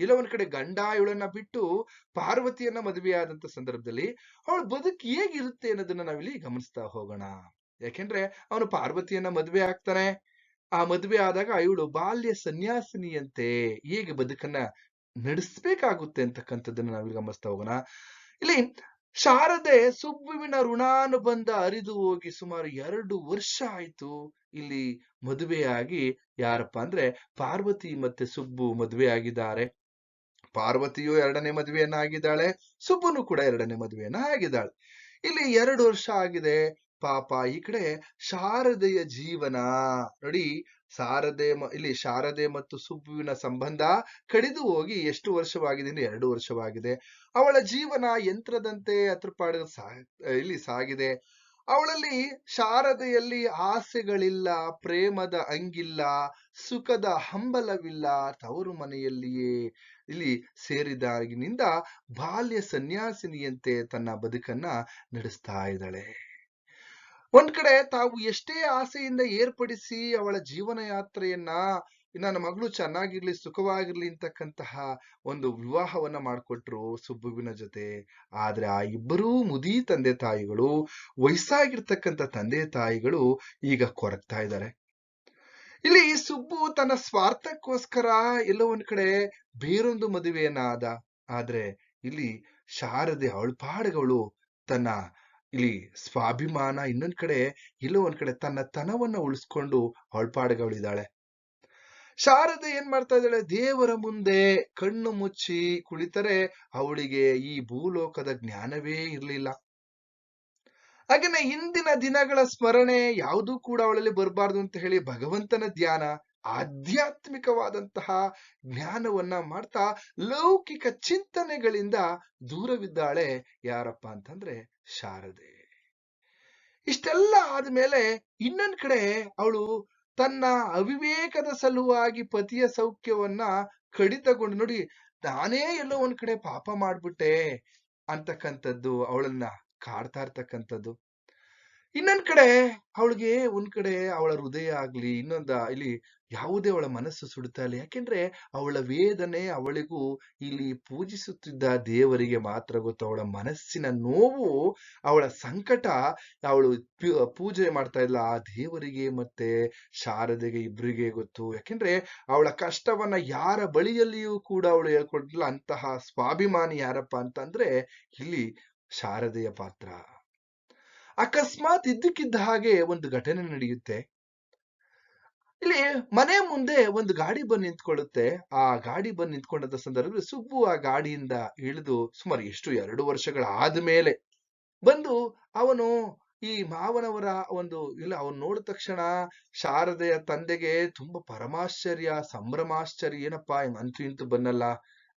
ಇಲ್ಲ ಒಂದ್ ಕಡೆ ಗಂಡ ಇವಳನ್ನ ಬಿಟ್ಟು ಪಾರ್ವತಿಯನ್ನ ಮದುವೆಯಾದಂತ ಸಂದರ್ಭದಲ್ಲಿ ಅವಳ ಬದುಕು ಹೇಗಿರುತ್ತೆ ಅನ್ನೋದನ್ನ ನಾವಿಲ್ಲಿ ಗಮನಿಸ್ತಾ ಹೋಗೋಣ. ಯಾಕೆಂದ್ರೆ ಅವನು ಪಾರ್ವತಿಯನ್ನ ಮದುವೆ ಆಗ್ತಾನೆ. ಆ ಮದುವೆ ಆದಾಗ ಇವಳು ಬಾಲ್ಯ ಸನ್ಯಾಸಿನಿಯಂತೆ ಹೇಗೆ ಬದುಕನ್ನ ನಡೆಸ್ಬೇಕಾಗುತ್ತೆ ಅಂತಕ್ಕಂಥದ್ದನ್ನ ನಾವಿಲ್ಲಿ ಗಮನಿಸ್ತಾ ಹೋಗೋಣ. ಇಲ್ಲಿ ಶಾರದೆ ಸುಬ್ಬುವಿನ ಋಣಾನುಬಂಧ ಅರಿದು ಹೋಗಿ ಸುಮಾರು ಎರಡು ವರ್ಷ ಆಯ್ತು. ಇಲ್ಲಿ ಮದುವೆಯಾಗಿ ಯಾರಪ್ಪ ಅಂದ್ರೆ ಪಾರ್ವತಿ ಮತ್ತೆ ಸುಬ್ಬು ಮದುವೆ ಆಗಿದ್ದಾರೆ ಪಾರ್ವತಿಯು ಎರಡನೇ ಮದುವೆಯನ್ನ ಆಗಿದ್ದಾಳೆ, ಸುಬ್ಬನು ಕೂಡ ಎರಡನೇ ಮದುವೆಯನ್ನ ಆಗಿದ್ದಾಳೆ. ಇಲ್ಲಿ ಎರಡು ವರ್ಷ ಆಗಿದೆ. ಪಾಪ, ಈ ಕಡೆ ಶಾರದೆಯ ಜೀವನ. ನೋಡಿ, ಶಾರದೆ ಇಲ್ಲಿ ಶಾರದೆ ಮತ್ತು ಸುಬ್ಬುವಿನ ಸಂಬಂಧ ಕಡಿದು ಹೋಗಿ ಎಷ್ಟು ವರ್ಷವಾಗಿದೆ ಅಂದ್ರೆ ಎರಡು ವರ್ಷವಾಗಿದೆ. ಅವಳ ಜೀವನ ಯಂತ್ರದಂತೆ ಸಾ, ಇಲ್ಲಿ ಸಾಗಿದೆ. ಅವಳಲ್ಲಿ ಶಾರದೆಯಲ್ಲಿ ಆಸೆಗಳಿಲ್ಲ, ಪ್ರೇಮದ ಅಂಗಿಲ್ಲ, ಸುಖದ ಹಂಬಲವಿಲ್ಲ ತವರು ಮನೆಯಲ್ಲಿಯೇ ಇಲ್ಲಿ ಸೇರಿದಾಗಿನಿಂದ ಬಾಲ್ಯ ಸನ್ಯಾಸಿನಿಯಂತೆ ತನ್ನ ಬದುಕನ್ನ ನಡೆಸ್ತಾ ಇದ್ದಾಳೆ. ಒಂದ್ ಕಡೆ ತಾವು ಎಷ್ಟೇ ಆಸೆಯಿಂದ ಏರ್ಪಡಿಸಿ ಅವಳ ಜೀವನ ಯಾತ್ರೆಯನ್ನ ನನ್ನ ಮಗಳು ಚೆನ್ನಾಗಿರ್ಲಿ, ಸುಖವಾಗಿರ್ಲಿ ಅಂತಕ್ಕಂತಹ ಒಂದು ವಿವಾಹವನ್ನ ಮಾಡ್ಕೊಟ್ರು ಸುಬ್ಬುವಿನ ಜೊತೆ. ಆದ್ರೆ ಆ ಇಬ್ಬರೂ ಮುದಿ ತಂದೆ ತಾಯಿಗಳು, ವಯಸ್ಸಾಗಿರ್ತಕ್ಕಂಥ ತಂದೆ ತಾಯಿಗಳು ಈಗ ಕೊರಗ್ತಾ ಇದ್ದಾರೆ. ಇಲ್ಲಿ ಸುಬ್ಬು ತನ್ನ ಸ್ವಾರ್ಥಕ್ಕೋಸ್ಕರ ಎಲ್ಲೋ ಒಂದ್ ಕಡೆ ಬೇರೊಂದು ಮದುವೆಯನ್ನ ಆದ ಆದ್ರೆ ಇಲ್ಲಿ ಶಾರದೆ ಅವಳ್ಪಾಡುಗಳು ತನ್ನ ಇಲ್ಲಿ ಸ್ವಾಭಿಮಾನ ಇನ್ನೊಂದ್ ಕಡೆ ಇಲ್ಲೋ ಒಂದ್ ಕಡೆ ತನ್ನ ತನವನ್ನ ಉಳಿಸ್ಕೊಂಡು ಅವಳ್ಪಾಡುಗಳಿದ್ದಾಳೆ ಶಾರದೆ ಏನ್ ಮಾಡ್ತಾ ಇದ್ದಾಳೆ? ದೇವರ ಮುಂದೆ ಕಣ್ಣು ಮುಚ್ಚಿ ಕುಳಿತರೆ ಅವಳಿಗೆ ಈ ಭೂಲೋಕದ ಜ್ಞಾನವೇ ಇರಲಿಲ್ಲ. ಹಾಗೇನೆ ಇಂದಿನ ದಿನಗಳ ಸ್ಮರಣೆ ಯಾವುದೂ ಕೂಡ ಅವಳಲ್ಲಿ ಬರಬಾರ್ದು ಅಂತ ಹೇಳಿ ಭಗವಂತನ ಧ್ಯಾನ, ಆಧ್ಯಾತ್ಮಿಕವಾದಂತಹ ಜ್ಞಾನವನ್ನ ಮಾಡ್ತಾ ಲೌಕಿಕ ಚಿಂತನೆಗಳಿಂದ ದೂರವಿದ್ದಾಳೆ ಯಾರಪ್ಪ ಅಂತಂದ್ರೆ ಶಾರದೆ. ಇಷ್ಟೆಲ್ಲ ಆದ್ಮೇಲೆ ಇನ್ನೊಂದ್ ಕಡೆ ಅವಳು ತನ್ನ ಅವಿವೇಕದ ಸಲುವಾಗಿ ಪತಿಯ ಸೌಖ್ಯವನ್ನ ಕಡಿತಗೊಂಡು, ನೋಡಿ, ನಾನೇ ಎಲ್ಲೋ ಒಂದ್ ಕಡೆ ಪಾಪ ಮಾಡ್ಬಿಟ್ಟೆ ಅಂತಕ್ಕಂಥದ್ದು, ಅವಳನ್ನ ಕಾಡ್ತಾ ಇರ್ತಕ್ಕಂಥದ್ದು. ಇನ್ನೊಂದ್ ಕಡೆ ಅವಳಿಗೆ ಒಂದ್ ಕಡೆ ಅವಳ ಹೃದಯ ಆಗ್ಲಿ, ಇನ್ನೊಂದ ಇಲ್ಲಿ ಯಾವುದೇ ಅವಳ ಮನಸ್ಸು ಸುಡುತ್ತಾ ಇಲ್ಲ. ಯಾಕೆಂದ್ರೆ ಅವಳ ವೇದನೆ ಅವಳಿಗೂ ಇಲ್ಲಿ ಪೂಜಿಸುತ್ತಿದ್ದ ದೇವರಿಗೆ ಮಾತ್ರ ಗೊತ್ತು. ಅವಳ ಮನಸ್ಸಿನ ನೋವು, ಅವಳ ಸಂಕಟ ಅವಳು ಪೂಜೆ ಮಾಡ್ತಾ ಇಲ್ಲ. ಆ ದೇವರಿಗೆ ಮತ್ತೆ ಶಾರದೆಗೆ ಇಬ್ಬರಿಗೆ ಗೊತ್ತು. ಯಾಕೆಂದ್ರೆ ಅವಳ ಕಷ್ಟವನ್ನ ಯಾರ ಬಳಿಯಲ್ಲಿಯೂ ಕೂಡ ಅವಳು ಹೇಳ್ಕೊಡ್ಲಿಲ್ಲ. ಅಂತಹ ಸ್ವಾಭಿಮಾನಿ ಯಾರಪ್ಪ ಅಂತಂದ್ರೆ ಇಲ್ಲಿ ಶಾರದೆಯ ಪಾತ್ರ. ಅಕಸ್ಮಾತ್ ಇದ್ದಕ್ಕಿದ್ದ ಹಾಗೆ ಒಂದು ಘಟನೆ ನಡೆಯುತ್ತೆ. ಇಲ್ಲಿ ಮನೆ ಮುಂದೆ ಒಂದು ಗಾಡಿ ಬಂದು ನಿಂತ್ಕೊಳ್ಳುತ್ತೆ. ಆ ಗಾಡಿ ಬಂದು ನಿಂತ್ಕೊಂಡಂತ ಸಂದರ್ಭದಲ್ಲಿ ಸುಬ್ಬು ಆ ಗಾಡಿಯಿಂದ ಇಳಿದು ಸುಮಾರು ಎಷ್ಟು ಎರಡು ವರ್ಷಗಳ ಆದ್ಮೇಲೆ ಬಂದು ಅವನು ಈ ಮಾವನವರ ಒಂದು ಇಲ್ಲ, ಅವನು ನೋಡಿದ ತಕ್ಷಣ ಶಾರದೆಯ ತಂದೆಗೆ ತುಂಬಾ ಪರಮಾಶ್ಚರ್ಯ, ಸಂಭ್ರಮಾಶ್ಚರ್ಯ, ಏನಪ್ಪಾ ಅಂತೂ ಇಂತು ಬನ್ನಲ್ಲ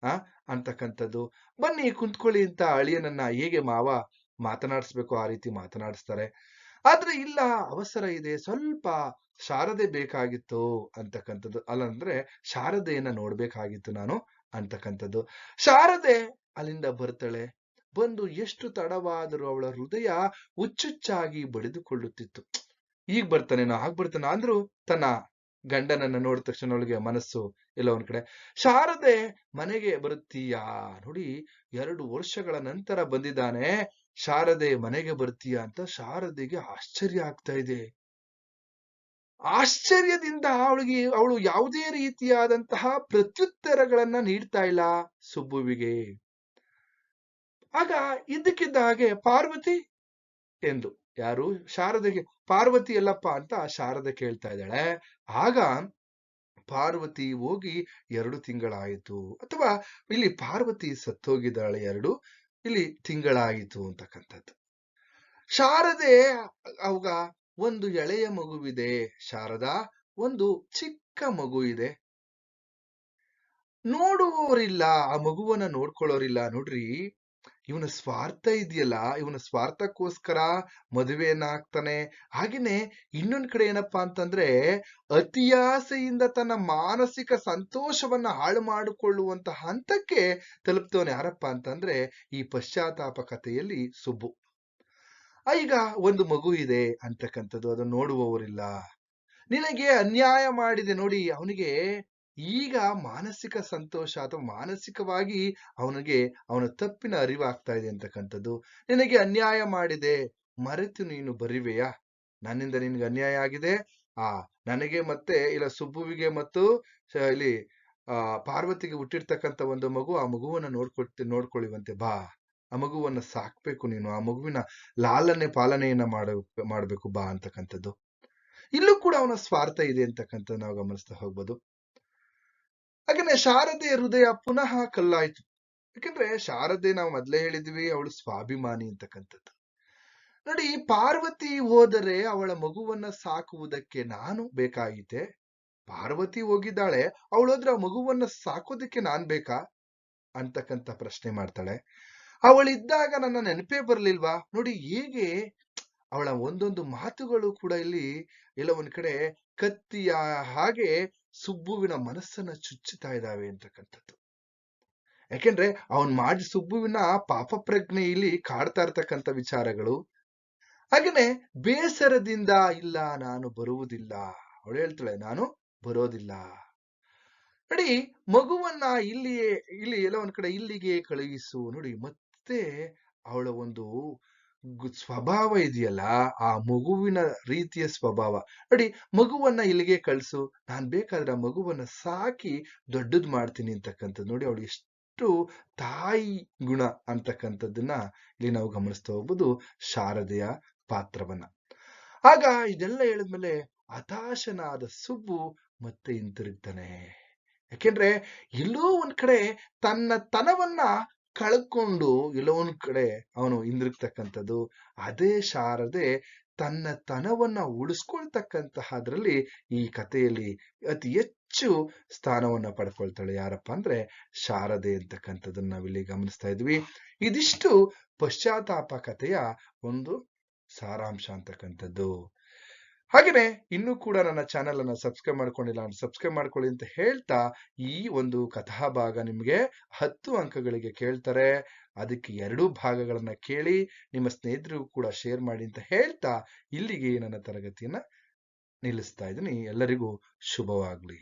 ಆ, ಅಂತಕ್ಕಂಥದ್ದು. ಬನ್ನಿ ಕುಂತ್ಕೊಳ್ಳಿ ಅಂತ ಅಳಿಯನನ್ನ, ಹೇಗೆ ಮಾವ? ಮಾತನಾಡಿಸ್ಬೇಕು, ಆ ರೀತಿ ಮಾತನಾಡಿಸ್ತಾರೆ. ಆದ್ರೆ ಇಲ್ಲ, ಅವಸರ ಇದೆ, ಸ್ವಲ್ಪ ಶಾರದೆ ಬೇಕಾಗಿತ್ತು ಅಂತಕ್ಕಂಥದ್ದು. ಅಲ್ಲಂದ್ರೆ ಶಾರದೆಯನ್ನ ನೋಡ್ಬೇಕಾಗಿತ್ತು ನಾನು ಅಂತಕ್ಕಂಥದ್ದು. ಶಾರದೆ ಅಲ್ಲಿಂದ ಬರ್ತಾಳೆ ಬಂದು ಎಷ್ಟು ತಡವಾದರೂ ಅವಳ ಹೃದಯ ಹುಚ್ಚುಚ್ಚಾಗಿ ಬಡಿದುಕೊಳ್ಳುತ್ತಿತ್ತು. ಈಗ ಬರ್ತಾನೇನೋ ಆಗ್ ಬರ್ತಾನ. ಅಂದ್ರೂ ತನ್ನ ಗಂಡನನ್ನ ನೋಡಿದ ತಕ್ಷಣ ಅವಳಿಗೆ ಮನಸ್ಸು ಎಲ್ಲ ಒಂದ್ ಕಡೆ. ಶಾರದೆ ಮನೆಗೆ ಬರುತ್ತೀಯಾ? ನೋಡಿ, ಎರಡು ವರ್ಷಗಳ ನಂತರ ಬಂದಿದ್ದಾನೆ. ಶಾರದೆ ಮನೆಗೆ ಬರ್ತೀಯ ಅಂತ ಶಾರದೆಗೆ ಆಶ್ಚರ್ಯ ಆಗ್ತಾ ಇದೆ. ಆಶ್ಚರ್ಯದಿಂದ ಅವಳಿಗೆ, ಅವಳು ಯಾವುದೇ ರೀತಿಯಾದಂತಹ ಪ್ರತ್ಯುತ್ತರಗಳನ್ನ ನೀಡ್ತಾ ಇಲ್ಲ ಸುಬ್ಬುವಿಗೆ. ಆಗ ಇದ್ದಕ್ಕಿದ್ದ ಹಾಗೆ, ಪಾರ್ವತಿ? ಎಂದು. ಯಾರು? ಶಾರದೆಗೆ. ಪಾರ್ವತಿ ಎಲ್ಲಪ್ಪ ಅಂತ ಶಾರದೆ ಕೇಳ್ತಾ ಇದ್ದಾಳೆ. ಆಗ ಪಾರ್ವತಿ ಹೋಗಿ ಎರಡು ತಿಂಗಳಾಯಿತು. ಅಥವಾ ಇಲ್ಲಿ ಪಾರ್ವತಿ ಸತ್ತೋಗಿದ್ದಾಳೆ ಎರಡು. ಇಲ್ಲಿ ತಿಂಗಳಾಯಿತು ಅಂತಕ್ಕಂಥದ್ದು. ಶಾರದೆ ಅವಾಗ ಒಂದು ಎಳೆಯ ಮಗುವಿದೆ. ಶಾರದಾ, ಒಂದು ಚಿಕ್ಕ ಮಗು ಇದೆ ನೋಡುವವರಿಲ್ಲ, ಆ ಮಗುವನ್ನ ನೋಡ್ಕೊಳ್ಳೋರಿಲ್ಲ. ನೋಡ್ರಿ ಇವನ ಸ್ವಾರ್ಥ ಇದೆಯಲ್ಲ, ಇವನ ಸ್ವಾರ್ಥಕ್ಕೋಸ್ಕರ ಮದುವೆಯನ್ನ ಆಗ್ತಾನೆ. ಹಾಗೇನೆ ಇನ್ನೊಂದ್ ಕಡೆ ಏನಪ್ಪಾ ಅಂತಂದ್ರೆ ಅತಿಯಾಸೆಯಿಂದ ತನ್ನ ಮಾನಸಿಕ ಸಂತೋಷವನ್ನ ಹಾಳು ಮಾಡಿಕೊಳ್ಳುವಂತ ಹಂತಕ್ಕೆ ತಲುಪ್ತವನು ಯಾರಪ್ಪ ಅಂತಂದ್ರೆ ಈ ಪಶ್ಚಾತ್ತಾಪ ಕಥೆಯಲ್ಲಿ ಸುಬ್ಬು. ಈಗ ಒಂದು ಮಗು ಇದೆ ಅಂತಕ್ಕಂಥದ್ದು, ಅದನ್ನು ನೋಡುವವರಿಲ್ಲ. ನಿನಗೆ ಅನ್ಯಾಯ ಮಾಡಿದೆ ನೋಡಿ, ಅವನಿಗೆ ಈಗ ಮಾನಸಿಕ ಸಂತೋಷ ಅಥವಾ ಮಾನಸಿಕವಾಗಿ ಅವನಿಗೆ, ಅವನ ತಪ್ಪಿನ ಅರಿವಾಗ್ತಾ ಇದೆ ಅಂತಕ್ಕಂಥದ್ದು. ನಿನಗೆ ಅನ್ಯಾಯ ಮಾಡಿದೆ, ಮರೆತು ನೀನು ಬರಿವೆಯಾ? ನನ್ನಿಂದ ನಿನ್ಗೆ ಅನ್ಯಾಯ ಆಗಿದೆ? ಆ, ನನಗೆ ಮತ್ತೆ, ಇಲ್ಲ ಸುಬ್ಬುವಿಗೆ ಮತ್ತು ಇಲ್ಲಿ, ಆ, ಪಾರ್ವತಿಗೆ ಹುಟ್ಟಿರ್ತಕ್ಕಂಥ ಒಂದು ಮಗು, ಆ ಮಗುವನ್ನ ನೋಡ್ಕೊಳ್ತಿ, ನೋಡ್ಕೊಳ್ಳುವಂತೆ ಬಾ. ಆ ಮಗುವನ್ನ ಸಾಕ್ಬೇಕು ನೀನು, ಆ ಮಗುವಿನ ಲಾಲನೆ ಪಾಲನೆಯನ್ನ ಮಾಡ, ಮಾಡ್ಬೇಕು ಬಾ ಅಂತಕ್ಕಂಥದ್ದು. ಇಲ್ಲೂ ಕೂಡ ಅವನ ಸ್ವಾರ್ಥ ಇದೆ ಅಂತಕ್ಕಂಥ ನಾವು ಗಮನಿಸ್ತಾ ಹೋಗ್ಬೋದು. ಹಾಗೇನೆ ಶಾರದೆಯ ಹೃದಯ ಪುನಃ ಕಲ್ಲಾಯ್ತು. ಯಾಕಂದ್ರೆ ಶಾರದೆ ನಾವು ಮೊದ್ಲೇ ಹೇಳಿದ್ವಿ, ಅವಳು ಸ್ವಾಭಿಮಾನಿ ಅಂತಕ್ಕಂಥದ್ದು. ನೋಡಿ, ಪಾರ್ವತಿ ಹೋದರೆ ಅವಳ ಮಗುವನ್ನ ಸಾಕುವುದಕ್ಕೆ ನಾನು ಬೇಕಾಗಿದೆ ಪಾರ್ವತಿ ಹೋಗಿದ್ದಾಳೆ, ಅವಳು ಹೋದ್ರೆ ಆ ಮಗುವನ್ನ ಸಾಕೋದಕ್ಕೆ ನಾನ್ ಬೇಕಾ? ಅಂತಕ್ಕಂಥ ಪ್ರಶ್ನೆ ಮಾಡ್ತಾಳೆ. ಅವಳಿದ್ದಾಗ ನನ್ನ ನೆನಪೇ ಬರ್ಲಿಲ್ವಾ? ನೋಡಿ, ಹೇಗೆ ಅವಳ ಒಂದೊಂದು ಮಾತುಗಳು ಕೂಡ ಇಲ್ಲಿ ಎಲ್ಲ ಒಂದ್ ಕಡೆ ಕತ್ತಿಯ ಹಾಗೆ ಸುಬ್ಬುವಿನ ಮನಸ್ಸನ್ನ ಚುಚ್ಚುತ್ತಾ ಇದ್ದಾವೆ ಅಂತಕ್ಕಂಥದ್ದು. ಯಾಕೆಂದ್ರೆ ಅವನ್ ಮಾಡಿ ಸುಬ್ಬುವಿನ ಪಾಪ ಪ್ರಜ್ಞೆ ಇಲ್ಲಿ ಕಾಡ್ತಾ ಇರ್ತಕ್ಕಂಥ ವಿಚಾರಗಳು. ಹಾಗೇನೆ ಬೇಸರದಿಂದ ಇಲ್ಲ, ನಾನು ಬರುವುದಿಲ್ಲ. ಅವಳು ಹೇಳ್ತಾಳೆ, ನಾನು ಬರೋದಿಲ್ಲ. ನೋಡಿ, ಮಗುವನ್ನ ಇಲ್ಲಿಯೇ, ಇಲ್ಲಿ ಎಲ್ಲ ಒಂದ್ ಕಡೆ ಇಲ್ಲಿಗೆ ಕಳುಹಿಸು. ನೋಡಿ, ಮತ್ತೆ ಅವಳ ಒಂದು ಸ್ವಭಾವ ಇದೆಯಲ್ಲ, ಆ ಮಗುವಿನ ರೀತಿಯ ಸ್ವಭಾವ. ನೋಡಿ ಮಗುವನ್ನ ಇಲ್ಲಿಗೆ ಕಳಿಸು. ನಾನು ಬೇಕಾದ್ರೆ ಮಗುವನ್ನ ಸಾಕಿ ದೊಡ್ಡದ್ ಮಾಡ್ತೀನಿ ಅಂತಕ್ಕಂಥದ್ದು ನೋಡಿ, ಅವಳು ಎಷ್ಟು ತಾಯಿ ಗುಣ ಅಂತಕ್ಕಂಥದ್ದನ್ನ ಇಲ್ಲಿ ನಾವು ಗಮನಿಸ್ತಾ ಹೋಗ್ಬೋದು. ಶಾರದೆಯ ಪಾತ್ರವನ್ನ. ಆಗ ಇದೆಲ್ಲ ಹೇಳಿದ್ಮೇಲೆ ಹತಾಶನಾದ ಸುಬ್ಬು ಮತ್ತೆ ಹಿಂತಿರುಗ್ತಾನೆ. ಯಾಕೆಂದ್ರೆ ಎಲ್ಲೋ ಒಂದ್ ಕಡೆ ತನ್ನ ತನವನ್ನ ಕಳ್ಕೊಂಡು ಎಲ್ಲೋ ಒಂದ್ ಕಡೆ ಅವನು ಹಿಂದಿರುಗ್ತಕ್ಕಂಥದ್ದು ಅದೇ ಶಾರದೆ ತನ್ನ ತನವನ್ನ ಉಳಿಸ್ಕೊಳ್ತಕ್ಕಂತಹದ್ರಲ್ಲಿ ಈ ಕಥೆಯಲ್ಲಿ ಅತಿ ಹೆಚ್ಚು ಸ್ಥಾನವನ್ನ ಪಡ್ಕೊಳ್ತಾಳೆ. ಯಾರಪ್ಪ ಅಂದ್ರೆ ಶಾರದೆ ಅಂತಕ್ಕಂಥದ್ದನ್ನ ನಾವಿಲ್ಲಿ ಗಮನಿಸ್ತಾ ಇದ್ವಿ. ಇದಿಷ್ಟು ಪಶ್ಚಾತ್ತಾಪ ಕಥೆಯ ಒಂದು ಸಾರಾಂಶ ಅಂತಕ್ಕಂಥದ್ದು. ಹಾಗೇನೆ ಇನ್ನೂ ಕೂಡ ನನ್ನ ಚಾನೆಲ್ ಅನ್ನ ಸಬ್ಸ್ಕ್ರೈಬ್ ಮಾಡ್ಕೊಂಡಿಲ್ಲ ಸಬ್ಸ್ಕ್ರೈಬ್ ಮಾಡ್ಕೊಳ್ಳಿ ಅಂತ ಹೇಳ್ತಾ ಈ ಒಂದು ಕಥಾ ಭಾಗ ನಿಮ್ಗೆ ಹತ್ತು ಅಂಕಗಳಿಗೆ ಕೇಳ್ತಾರೆ. ಅದಕ್ಕೆ ಎರಡೂ ಭಾಗಗಳನ್ನ ಕೇಳಿ ನಿಮ್ಮ ಸ್ನೇಹಿತರಿಗೂ ಕೂಡ ಶೇರ್ ಮಾಡಿ ಅಂತ ಹೇಳ್ತಾ ಇಲ್ಲಿಗೆ ನನ್ನ ತರಗತಿಯನ್ನ ನಿಲ್ಲಿಸ್ತಾ ಇದ್ದೀನಿ. ಎಲ್ಲರಿಗೂ ಶುಭವಾಗ್ಲಿ.